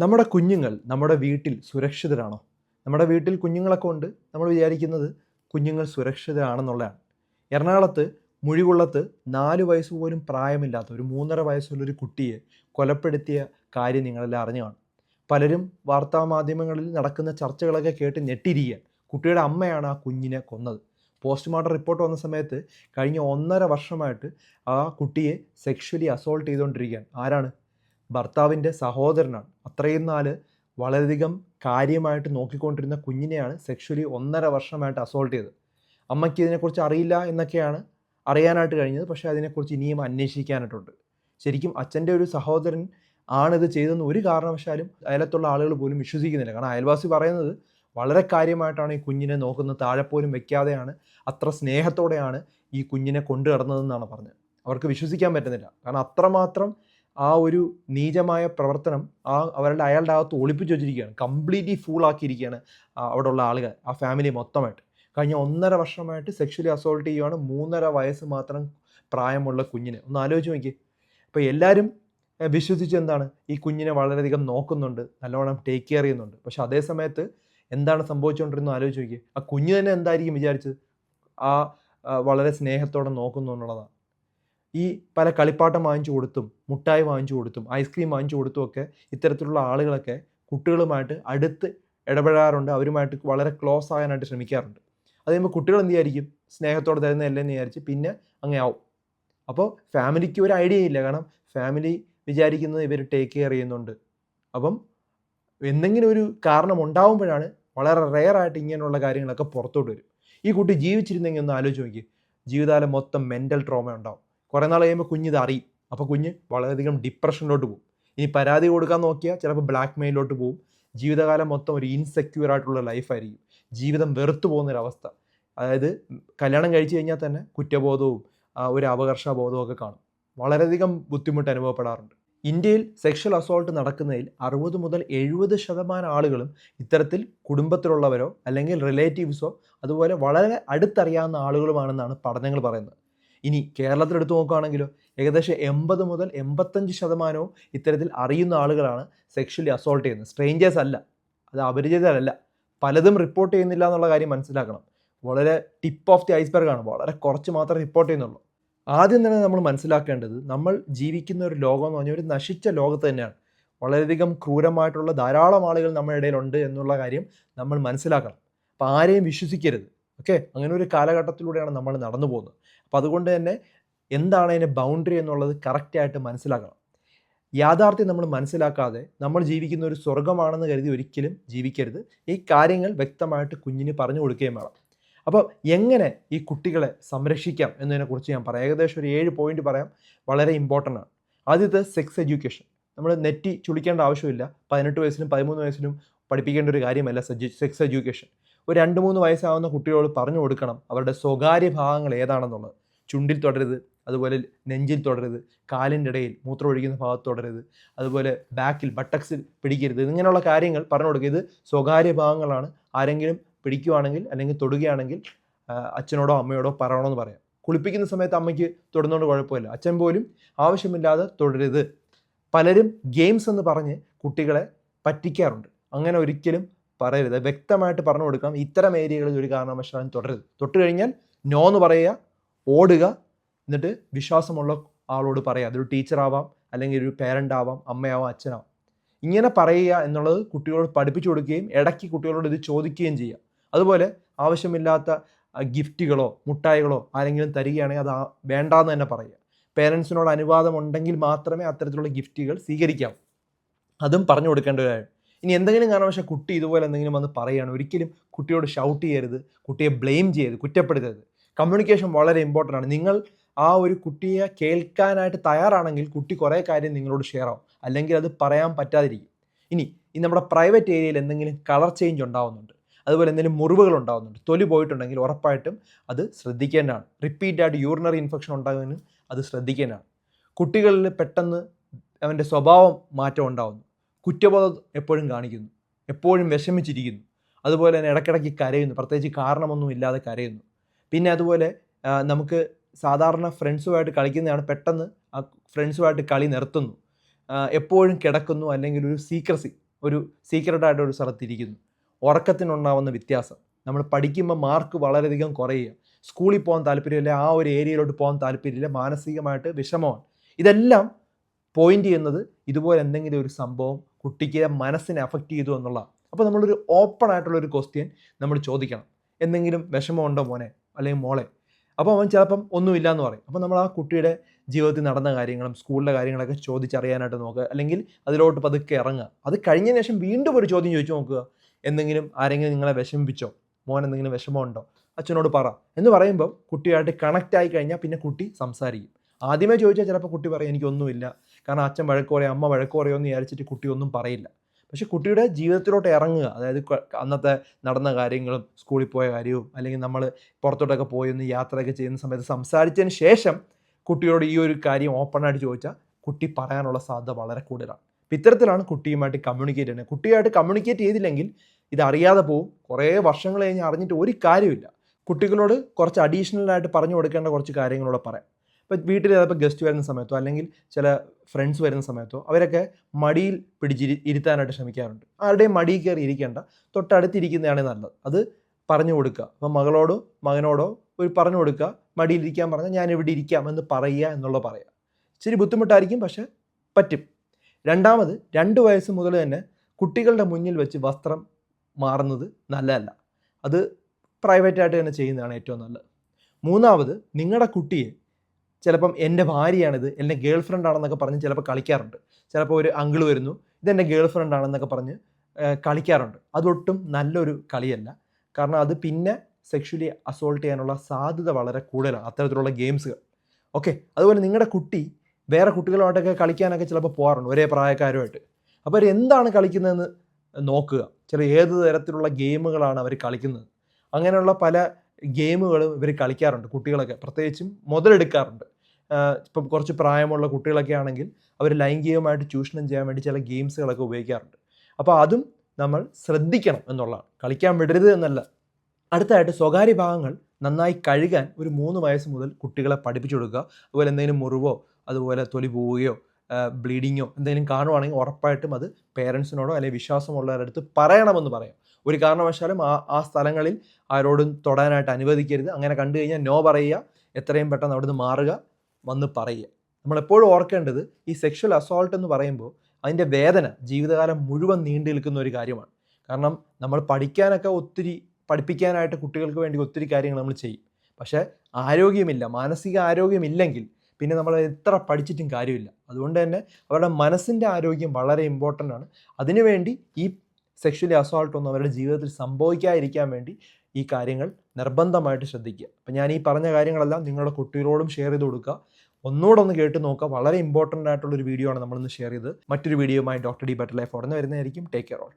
നമ്മുടെ കുഞ്ഞുങ്ങൾ നമ്മുടെ വീട്ടിൽ സുരക്ഷിതരാണോ? നമ്മുടെ വീട്ടിൽ കുഞ്ഞുങ്ങളൊക്കെ ഉണ്ട്. നമ്മൾ വിചാരിക്കുന്നത് കുഞ്ഞുങ്ങൾ സുരക്ഷിതരാണെന്നുള്ളതാണ്. എറണാകുളത്ത് മുഴികുള്ളത്ത് നാല് വയസ്സ് പോലും പ്രായമില്ലാത്ത ഒരു മൂന്നര വയസ്സുള്ള ഒരു കുട്ടിയെ കൊലപ്പെടുത്തിയ കാര്യം നിങ്ങളെല്ലാം അറിഞ്ഞു കാണും പലരും വാർത്താ മാധ്യമങ്ങളിൽ നടക്കുന്ന ചർച്ചകളൊക്കെ കേട്ട് ഞെട്ടിരിക്കുക. കുട്ടിയുടെ അമ്മയാണ് ആ കുഞ്ഞിനെ കൊന്നത്. പോസ്റ്റ്മോർട്ടം റിപ്പോർട്ട് വന്ന സമയത്ത് കഴിഞ്ഞ ഒന്നര വർഷമായിട്ട് ആ കുട്ടിയെ സെക്ഷലി അസോൾട്ട് ചെയ്തുകൊണ്ടിരിക്കുകയാണ്. ആരാണ്? ഭർത്താവിന്റെ സഹോദരനാണ്. അത്രയും നാൾ വളരെയധികം കാര്യമായിട്ട് നോക്കിക്കൊണ്ടിരുന്ന കുഞ്ഞിനെയാണ് സെക്ഷലി ഒന്നര വർഷമായിട്ട് അസോൾട്ട് ചെയ്തത്. അമ്മയ്ക്ക് ഇതിനെക്കുറിച്ച് അറിയില്ല എന്നൊക്കെയാണ് അറിയാനായിട്ട് കഴിഞ്ഞത്. പക്ഷേ അതിനെക്കുറിച്ച് ഇനിയും അന്വേഷിക്കാനായിട്ടുണ്ട്. ശരിക്കും അച്ഛന്റെ ഒരു സഹോദരൻ ആണിത് ചെയ്തതെന്ന് ഒരു കാരണവശാലും അയലത്തുള്ള ആളുകൾ പോലും വിശ്വസിക്കുന്നില്ല. കാരണം അയൽവാസി പറയുന്നത് വളരെ കാര്യമായിട്ടാണ് ഈ കുഞ്ഞിനെ നോക്കുന്നത്. താഴെ പോലും വെക്കാതെയാണ് അത്ര സ്നേഹത്തോടെയാണ് ഈ കുഞ്ഞിനെ കൊണ്ടു നടന്നതെന്നാണ് പറഞ്ഞത്. അവർക്ക് വിശ്വസിക്കാൻ പറ്റുന്നില്ല. കാരണം അത്രമാത്രം ആ ഒരു നീചമായ പ്രവർത്തനം ആ അവരുടെ അയാളുടെ അകത്ത് ഒളിപ്പിച്ച് വെച്ചിരിക്കുകയാണ്. കംപ്ലീറ്റ്ലി ഫൂൾ ആക്കിയിരിക്കുകയാണ് അവിടെ ഉള്ള ആളുകൾ ആ ഫാമിലി മൊത്തമായിട്ട്. കഴിഞ്ഞ ഒന്നര വർഷമായിട്ട് സെക്ഷലി അസോൾട്ട് ചെയ്യുവാണ്. മൂന്നര വയസ്സ് മാത്രം പ്രായമുള്ള കുഞ്ഞിനെ. ഒന്ന് ആലോചിച്ച് നോക്കി അപ്പോൾ എല്ലാവരും വിശ്വസിച്ച് എന്താണ്? ഈ കുഞ്ഞിനെ വളരെയധികം നോക്കുന്നുണ്ട് നല്ലോണം ടേക്ക് കെയർ ചെയ്യുന്നുണ്ട്. പക്ഷേ അതേ സമയത്ത് എന്താണ് സംഭവിച്ചുകൊണ്ടിരുന്നത് ആലോചിച്ച് നോക്കി ആ കുഞ്ഞ് തന്നെ എന്തായിരിക്കും വിചാരിച്ചത്? ആ, വളരെ സ്നേഹത്തോടെ നോക്കുന്നു എന്നുള്ളതാണ്. ഈ പല കളിപ്പാട്ടം വാങ്ങിച്ചു കൊടുത്തും മുട്ടായി വാങ്ങിച്ചു കൊടുത്തും ഐസ്ക്രീം വാങ്ങിച്ചു കൊടുത്തും ഒക്കെ ഇത്തരത്തിലുള്ള ആളുകളൊക്കെ കുട്ടികളുമായിട്ട് അടുത്ത് ഇടപെടാറുണ്ട് അവരുമായിട്ട് വളരെ ക്ലോസ് ആകാനായിട്ട് ശ്രമിക്കാറുണ്ട്. അത് കഴിയുമ്പോൾ കുട്ടികൾ എന്ത് വിചാരിക്കും? സ്നേഹത്തോടെ തരുന്നതല്ലേ എന്ന് വിചാരിച്ച് പിന്നെ അങ്ങ് ആവും അപ്പോൾ ഫാമിലിക്ക് ഒരു ഐഡിയ ഇല്ല. കാരണം ഫാമിലി വിചാരിക്കുന്നത് ഇവർ ടേക്ക് കെയർ ചെയ്യുന്നുണ്ട്. അപ്പം എന്തെങ്കിലും ഒരു കാരണം ഉണ്ടാവുമ്പോഴാണ് വളരെ റെയർ ആയിട്ട് ഇങ്ങനെയുള്ള കാര്യങ്ങളൊക്കെ പുറത്തോട്ട് വരും. ഈ കുട്ടി ജീവിച്ചിരുന്നെങ്കിൽ ഒന്ന് ആലോചിച്ച് നോക്കി. ജീവിതകാലം മൊത്തം മെന്റൽ ട്രോമ ഉണ്ടാവും. കുറേ നാൾ കഴിയുമ്പോൾ കുഞ്ഞിത് അറിയും. അപ്പോൾ കുഞ്ഞ് വളരെയധികം ഡിപ്രഷനിലോട്ട് പോകും. ഇനി പരാതി കൊടുക്കാൻ നോക്കിയാൽ ചിലപ്പോൾ ബ്ലാക്ക് മെയിലിലോട്ട് പോകും. ജീവിതകാലം മൊത്തം ഒരു ഇൻസെക്യൂർ ആയിട്ടുള്ള ലൈഫായിരിക്കും ജീവിതം വെറുത്തു പോകുന്നൊരവസ്ഥ അതായത് കല്യാണം കഴിച്ചു കഴിഞ്ഞാൽ തന്നെ കുറ്റബോധവും ഒരു അപകർഷബോധവും ഒക്കെ കാണും. വളരെയധികം ബുദ്ധിമുട്ട് അനുഭവപ്പെടാറുണ്ട്. ഇന്ത്യയിൽ സെക്ഷൽ അസോൾട്ട് നടക്കുന്നതിൽ അറുപത് മുതൽ എഴുപത് ശതമാനം ആളുകളും ഇത്തരത്തിൽ കുടുംബത്തിലുള്ളവരോ അല്ലെങ്കിൽ റിലേറ്റീവ്സോ അതുപോലെ വളരെ അടുത്തറിയാവുന്ന ആളുകളുമാണെന്നാണ് പഠനങ്ങൾ പറയുന്നത്. ഇനി കേരളത്തിൽ എടുത്തു നോക്കുകയാണെങ്കിലോ ഏകദേശം എൺപത് മുതൽ എൺപത്തഞ്ച് ശതമാനവും ഇത്തരത്തിൽ അറിയുന്ന ആളുകളാണ് സെക്ഷലി അസോൾട്ട് ചെയ്യുന്നത്. സ്ട്രേഞ്ചേഴ്സ് അല്ല. അത് അപരിചിതരല്ല. പലതും റിപ്പോർട്ട് ചെയ്യുന്നില്ല എന്നുള്ള കാര്യം മനസ്സിലാക്കണം. വളരെ ടിപ്പ് ഓഫ് ദി ഐസ്ബർഗ് ആണ്. വളരെ കുറച്ച് മാത്രമേ റിപ്പോർട്ട് ചെയ്യുന്നുള്ളൂ. ആദ്യം തന്നെ നമ്മൾ മനസ്സിലാക്കേണ്ടത് നമ്മൾ ജീവിക്കുന്ന ഒരു ലോകം എന്ന് പറഞ്ഞാൽ ഒരു നശിച്ച ലോകത്ത് തന്നെയാണ്. വളരെയധികം ക്രൂരമായിട്ടുള്ള ധാരാളം ആളുകൾ നമ്മുടെ ഇടയിലുണ്ട് എന്നുള്ള കാര്യം നമ്മൾ മനസ്സിലാക്കണം. അപ്പോൾ ആരെയും വിശ്വസിക്കരുത്. ഓക്കെ? അങ്ങനെ ഒരു കാലഘട്ടത്തിലൂടെയാണ് നമ്മൾ നടന്നു പോകുന്നത്. അപ്പോൾ അതുകൊണ്ട് തന്നെ എന്താണ് അതിന്റെ ബൗണ്ടറി എന്നുള്ളത് കറക്റ്റായിട്ട് മനസ്സിലാക്കണം. യാഥാർത്ഥ്യം നമ്മൾ മനസ്സിലാക്കാതെ നമ്മൾ ജീവിക്കുന്ന ഒരു സ്വർഗമാണെന്ന് കരുതി ഒരിക്കലും ജീവിക്കരുത്. ഈ കാര്യങ്ങൾ വ്യക്തമായിട്ട് കുഞ്ഞിന് പറഞ്ഞു കൊടുക്കുകയും വേണം. അപ്പോൾ എങ്ങനെ ഈ കുട്ടികളെ സംരക്ഷിക്കാം എന്നതിനെക്കുറിച്ച് ഞാൻ പറയാം. ഏകദേശം ഒരു ഏഴ് പോയിന്റ് പറയാം. വളരെ ഇമ്പോർട്ടന്റ് ആണ്. ആദ്യത്തെ സെക്സ് എഡ്യൂക്കേഷൻ നമ്മൾ നെറ്റി ചുളിക്കേണ്ട ആവശ്യമില്ല. പതിനെട്ട് വയസ്സിലും പതിമൂന്ന് വയസ്സിലും പഠിപ്പിക്കേണ്ട ഒരു കാര്യമല്ല സെക്സ് എഡ്യൂക്കേഷൻ ഒരു രണ്ട് മൂന്ന് വയസ്സാവുന്ന കുട്ടികളോട് പറഞ്ഞു കൊടുക്കണം. അവരുടെ സ്വകാര്യ ഭാഗങ്ങൾ ഏതാണെന്നുള്ളത്. ചുണ്ടിൽ തുടരുത് അതുപോലെ നെഞ്ചിൽ തുടരുത് കാലിന്റെ ഇടയിൽ മൂത്രം ഒഴിക്കുന്ന ഭാഗത്ത് തുടരുത് അതുപോലെ ബാക്കിൽ ബട്ടക്സിൽ പിടിക്കരുത്. ഇങ്ങനെയുള്ള കാര്യങ്ങൾ പറഞ്ഞു കൊടുക്കുക. ഇത് സ്വകാര്യ ഭാഗങ്ങളാണ്. ആരെങ്കിലും പിടിക്കുവാണെങ്കിൽ അല്ലെങ്കിൽ തൊടുകയാണെങ്കിൽ അച്ഛനോടോ അമ്മയോടോ പറയണമെന്ന് പറയാം. കുളിപ്പിക്കുന്ന സമയത്ത് അമ്മയ്ക്ക് തൊടുന്നതുകൊണ്ട് കുഴപ്പമില്ല. അച്ഛൻ പോലും ആവശ്യമില്ലാതെ തുടരുത്. പലരും ഗെയിംസ് എന്ന് പറഞ്ഞ് കുട്ടികളെ പറ്റിക്കാറുണ്ട്. അങ്ങനെ ഒരിക്കലും പറയരുത്. വ്യക്തമായിട്ട് പറഞ്ഞു കൊടുക്കാം ഇത്തരം ഏരിയകളിൽ ഒരു കാരണവശാലും തുടരരുത്. തൊട്ട് കഴിഞ്ഞാൽ നോ എന്ന് പറയുക ഓടുക എന്നിട്ട് വിശ്വാസമുള്ള ആളോട് പറയുക. അതൊരു ടീച്ചറാവാം അല്ലെങ്കിൽ ഒരു പേരന്റ് ആവാം അമ്മയാവാം അച്ഛനാവാം. ഇങ്ങനെ പറയുക എന്നുള്ളത് കുട്ടികളോട് പഠിപ്പിച്ചു കൊടുക്കുകയും ഇടയ്ക്ക് കുട്ടികളോട് ഇത് ചോദിക്കുകയും ചെയ്യുക. അതുപോലെ ആവശ്യമില്ലാത്ത ഗിഫ്റ്റുകളോ മുട്ടായികളോ ആരെങ്കിലും തരികയാണെങ്കിൽ അത് വേണ്ടാന്ന് തന്നെ പറയുക. പേരൻസിനോട് അനുവാദം ഉണ്ടെങ്കിൽ മാത്രമേ അത്തരത്തിലുള്ള ഗിഫ്റ്റുകൾ സ്വീകരിക്കാവൂ. അതും പറഞ്ഞു കൊടുക്കേണ്ട ഒരു ഇനി എന്തെങ്കിലും കാരണവശാൽ കുട്ടി ഇതുപോലെ എന്തെങ്കിലും വന്ന് പറയുകയാണ് ഒരിക്കലും കുട്ടിയോട് ഷൗട്ട് ചെയ്യരുത് കുട്ടിയെ ബ്ലെയിം ചെയ്യരുത് കുറ്റപ്പെടുത്തരുത്. കമ്മ്യൂണിക്കേഷൻ വളരെ ഇമ്പോർട്ടന്റ് ആണ്. നിങ്ങൾ ആ ഒരു കുട്ടിയെ കേൾക്കാനായിട്ട് തയ്യാറാണെങ്കിൽ കുട്ടി കുറേ കാര്യം നിങ്ങളോട് ഷെയർ ആവും. അല്ലെങ്കിൽ അത് പറയാൻ പറ്റാതിരിക്കും. ഇനി ഈ നമ്മുടെ പ്രൈവറ്റ് ഏരിയയിൽ എന്തെങ്കിലും കളർ ചേഞ്ച് ഉണ്ടാവുന്നുണ്ട്. അതുപോലെ എന്തെങ്കിലും മുറിവുകൾ ഉണ്ടാകുന്നുണ്ട് തൊലി പോയിട്ടുണ്ടെങ്കിൽ ഉറപ്പായിട്ടും അത് ശ്രദ്ധിക്കേണ്ടതാണ്. റിപ്പീറ്റായിട്ട് യൂറിനറി ഇൻഫെക്ഷൻ ഉണ്ടാകുന്നതിന് അത് ശ്രദ്ധിക്കേണ്ടതാണ്. കുട്ടികളിൽ പെട്ടെന്ന് അവന്റെ സ്വഭാവം മാറ്റം ഉണ്ടാവുന്നു. കുറ്റബോധം എപ്പോഴും കാണിക്കുന്നു. എപ്പോഴും വിഷമിച്ചിരിക്കുന്നു. അതുപോലെ തന്നെ ഇടയ്ക്കിടയ്ക്ക് കരയുന്നു. പ്രത്യേകിച്ച് കാരണമൊന്നും ഇല്ലാതെ കരയുന്നു. പിന്നെ അതുപോലെ നമുക്ക് സാധാരണ ഫ്രണ്ട്സുമായിട്ട് കളിക്കുന്നതാണ് പെട്ടെന്ന് ആ ഫ്രണ്ട്സുമായിട്ട് കളി നിർത്തുന്നു. എപ്പോഴും കിടക്കുന്നു അല്ലെങ്കിൽ ഒരു സീക്രസി ഒരു സീക്രട്ടായിട്ട് ഒരു സ്ഥലത്തിരിക്കുന്നു ഉറക്കത്തിനുണ്ടാവുന്ന വ്യത്യാസം. നമ്മൾ പഠിക്കുമ്പോൾ മാർക്ക് വളരെയധികം കുറയുക. സ്കൂളിൽ പോകാൻ താല്പര്യമില്ല ആ ഒരു ഏരിയയിലോട്ട് പോകാൻ താല്പര്യമില്ല മാനസികമായിട്ട് വിഷമമാണ്. ഇതെല്ലാം പോയിന്റ് ചെയ്യുന്നത് ഇതുപോലെ എന്തെങ്കിലും ഒരു സംഭവം കുട്ടിക്ക് മനസ്സിനെ അഫക്റ്റ് ചെയ്തു എന്നുള്ള അപ്പോൾ നമ്മളൊരു ഓപ്പൺ ആയിട്ടുള്ള ഒരു ക്വസ്റ്റ്യൻ നമ്മൾ ചോദിക്കണം. എന്തെങ്കിലും വിഷമമുണ്ടോ മോനെ? അല്ലെങ്കിൽ മോളെ? അപ്പോൾ അവൻ ചിലപ്പം ഒന്നുമില്ല എന്ന് പറയും. അപ്പോൾ നമ്മൾ ആ കുട്ടിയുടെ ജീവിതത്തിൽ നടന്ന കാര്യങ്ങളും സ്കൂളിലെ കാര്യങ്ങളൊക്കെ ചോദിച്ചറിയാനായിട്ട് നോക്കുക. അല്ലെങ്കിൽ അതിലോട്ട് പതുക്കെ ഇറങ്ങുക. അത് കഴിഞ്ഞ ശേഷം വീണ്ടും ഒരു ചോദ്യം ചോദിച്ചു നോക്കുക. എന്തെങ്കിലും ആരെങ്കിലും നിങ്ങളെ വിഷമിപ്പിച്ചോ? മോൻ എന്തെങ്കിലും വിഷമമുണ്ടോ അച്ഛനോട് പറ. എന്ന് പറയുമ്പോൾ കുട്ടിയായിട്ട് കണക്റ്റ് ആയി കഴിഞ്ഞാൽ പിന്നെ കുട്ടി സംസാരിക്കും. ആദ്യമേ ചോദിച്ചാൽ ചിലപ്പോൾ കുട്ടി പറയും എനിക്കൊന്നുമില്ല കാരണം അച്ഛൻ വഴക്ക് പറയും അമ്മ വഴക്ക് പറയുമോ എന്ന് വിചാരിച്ചിട്ട് കുട്ടിയൊന്നും പറയില്ല. പക്ഷെ കുട്ടിയുടെ ജീവിതത്തിലോട്ട് ഇറങ്ങുക അതായത് അന്നത്തെ നടന്ന കാര്യങ്ങളും സ്കൂളിൽ പോയ കാര്യവും അല്ലെങ്കിൽ നമ്മൾ പുറത്തോട്ടൊക്കെ പോയി ഒന്ന് യാത്രയൊക്കെ ചെയ്യുന്ന സമയത്ത് സംസാരിച്ചതിന് ശേഷം കുട്ടിയോട് ഈ ഒരു കാര്യം ഓപ്പണായിട്ട് ചോദിച്ചാൽ കുട്ടി പറയാനുള്ള സാധ്യത വളരെ കൂടുതലാണ്. ഇത്തരത്തിലാണ് കുട്ടിയുമായിട്ട് കമ്മ്യൂണിക്കേറ്റ് ചെയ്യുന്നത്. കുട്ടിയായിട്ട് കമ്മ്യൂണിക്കേറ്റ് ചെയ്തില്ലെങ്കിൽ ഇത് അറിയാതെ പോവും. കുറേ വർഷങ്ങൾ കഴിഞ്ഞ് അറിഞ്ഞിട്ട് ഒരു കാര്യമില്ല കുട്ടികളോട് കുറച്ച് അഡീഷണലായിട്ട് പറഞ്ഞു കൊടുക്കേണ്ട കുറച്ച് കാര്യങ്ങളോട് പറയാം. ഇപ്പം വീട്ടിൽ ചിലപ്പോൾ ഗസ്റ്റ് വരുന്ന സമയത്തോ അല്ലെങ്കിൽ ചില ഫ്രണ്ട്സ് വരുന്ന സമയത്തോ അവരൊക്കെ മടിയിൽ പിടിച്ചിരി ഇരുത്താനായിട്ട് ശ്രമിക്കാറുണ്ട്. ആരുടെയും മടിയിൽ കയറി ഇരിക്കേണ്ട. തൊട്ടടുത്തിരിക്കുന്നതാണ് നല്ലത്. അത് പറഞ്ഞു കൊടുക്കുക. അപ്പം മകളോടോ മകനോടോ ഒരു പറഞ്ഞു കൊടുക്കുക. മടിയിൽ ഇരിക്കാൻ പറഞ്ഞാൽ ഞാൻ ഇവിടെ ഇരിക്കാം എന്ന് പറയുക എന്നുള്ളത് പറയുക. ഇച്ചിരി ബുദ്ധിമുട്ടായിരിക്കും പക്ഷേ പറ്റും. രണ്ടാമത് രണ്ട് വയസ്സ് മുതൽ തന്നെ കുട്ടികളുടെ മുന്നിൽ വെച്ച് വസ്ത്രം മാറുന്നത് നല്ലതല്ല. അത് പ്രൈവറ്റായിട്ട് തന്നെ ചെയ്യുന്നതാണ് ഏറ്റവും നല്ലത്. മൂന്നാമത് നിങ്ങളുടെ കുട്ടിയെ ചിലപ്പം എന്റെ ഭാര്യയാണിത് എന്റെ ഗേൾ ഫ്രണ്ട് ആണെന്നൊക്കെ പറഞ്ഞ് ചിലപ്പോൾ കളിക്കാറുണ്ട്. ചിലപ്പോൾ ഒരു അങ്കിൾ വരുന്നു ഇതെന്റെ ഗേൾ ഫ്രണ്ട് ആണെന്നൊക്കെ പറഞ്ഞ് കളിക്കാറുണ്ട്. അതൊട്ടും നല്ലൊരു കളിയല്ല. കാരണം അത് പിന്നെ സെക്ഷലി അസോൾട്ട് ചെയ്യാനുള്ള സാധ്യത വളരെ കൂടുതലാണ് അത്തരത്തിലുള്ള ഗെയിംസുകൾ. ഓക്കെ അതുപോലെ നിങ്ങളുടെ കുട്ടി വേറെ കുട്ടികളുമായിട്ടൊക്കെ കളിക്കാനൊക്കെ ചിലപ്പോൾ പോകാറുണ്ട് ഒരേ പ്രായക്കാരുമായിട്ട്. അപ്പോൾ അവർ എന്താണ് കളിക്കുന്നതെന്ന് നോക്കുക. ചില ഏത് തരത്തിലുള്ള ഗെയിമുകളാണ് അവർ കളിക്കുന്നത്. അങ്ങനെയുള്ള പല ഗെയിമുകളും ഇവർ കളിക്കാറുണ്ട് കുട്ടികളൊക്കെ. പ്രത്യേകിച്ചും മുതലെടുക്കാറുണ്ട്. ഇപ്പം കുറച്ച് പ്രായമുള്ള കുട്ടികളൊക്കെ ആണെങ്കിൽ അവർ ലൈംഗികമായിട്ട് ചൂഷണം ചെയ്യാൻ വേണ്ടി ചില ഗെയിംസുകളൊക്കെ ഉപയോഗിക്കാറുണ്ട്. അപ്പോൾ അതും നമ്മൾ ശ്രദ്ധിക്കണം എന്നുള്ളതാണ്. കളിക്കാൻ വിടരുത് എന്നല്ല. അടുത്തായിട്ട് സ്വകാര്യ ഭാഗങ്ങൾ നന്നായി കഴുകാൻ ഒരു മൂന്ന് വയസ്സ് മുതൽ കുട്ടികളെ പഠിപ്പിച്ചു കൊടുക്കുക. അതുപോലെ എന്തെങ്കിലും മുറിവോ അതുപോലെ തൊലി പോവുകയോ ബ്ലീഡിങ്ങോ എന്തെങ്കിലും കാണുവാണെങ്കിൽ ഉറപ്പായിട്ടും അത് പേരൻസിനോടോ അല്ലെങ്കിൽ വിശ്വാസമുള്ളവരുടെ അടുത്ത് പറയണമെന്ന് പറയാം. ഒരു കാരണവശാലും ആ ആ സ്ഥലങ്ങളിൽ ആരോടും തൊടാനായിട്ട് അനുവദിക്കരുത്. അങ്ങനെ കണ്ടു കഴിഞ്ഞാൽ നോ പറയുക. എത്രയും പെട്ടെന്ന് അവിടുന്ന് മാറുക. വന്ന് പറയുക. നമ്മളെപ്പോഴും ഓർക്കേണ്ടത് ഈ സെക്ഷൽ അസോൾട്ട് എന്ന് പറയുമ്പോൾ അതിന്റെ വേദന ജീവിതകാലം മുഴുവൻ നീണ്ടു നിൽക്കുന്ന ഒരു കാര്യമാണ്. കാരണം നമ്മൾ പഠിക്കാനൊക്കെ ഒത്തിരി പഠിപ്പിക്കാനായിട്ട് കുട്ടികൾക്ക് വേണ്ടി ഒത്തിരി കാര്യങ്ങൾ നമ്മൾ ചെയ്യും. പക്ഷേ ആരോഗ്യമില്ല മാനസിക ആരോഗ്യമില്ലെങ്കിൽ പിന്നെ നമ്മൾ എത്ര പഠിച്ചിട്ടും കാര്യമില്ല. അതുകൊണ്ട് തന്നെ അവരുടെ മനസ്സിന്റെ ആരോഗ്യം വളരെ ഇമ്പോർട്ടന്റ് ആണ്. അതിനുവേണ്ടി ഈ സെക്ഷലി അസോൾട്ട് ഒന്നും അവരുടെ ജീവിതത്തിൽ സംഭവിക്കാതിരിക്കാൻ വേണ്ടി ഈ കാര്യങ്ങൾ നിർബന്ധമായിട്ട് ശ്രദ്ധിക്കുക. അപ്പം ഞാൻ ഈ പറഞ്ഞ കാര്യങ്ങളെല്ലാം നിങ്ങളുടെ കുട്ടികളോടും ഷെയർ ചെയ്ത് കൊടുക്കുക. ഒന്നുകൂടെ ഒന്ന് കേട്ട് നോക്കുക. വളരെ ഇമ്പോർട്ടന്റ് ആയിട്ടുള്ള ഒരു വീഡിയോ ആണ് നമ്മളിന്ന് ഷെയർ ചെയ്ത് മറ്റൊരു വീഡിയോയുമായി ഡോക്ടർ ഡി ബെറ്റർ ലൈഫ് ഉടനെ വരുന്നതായിരിക്കും. Take care all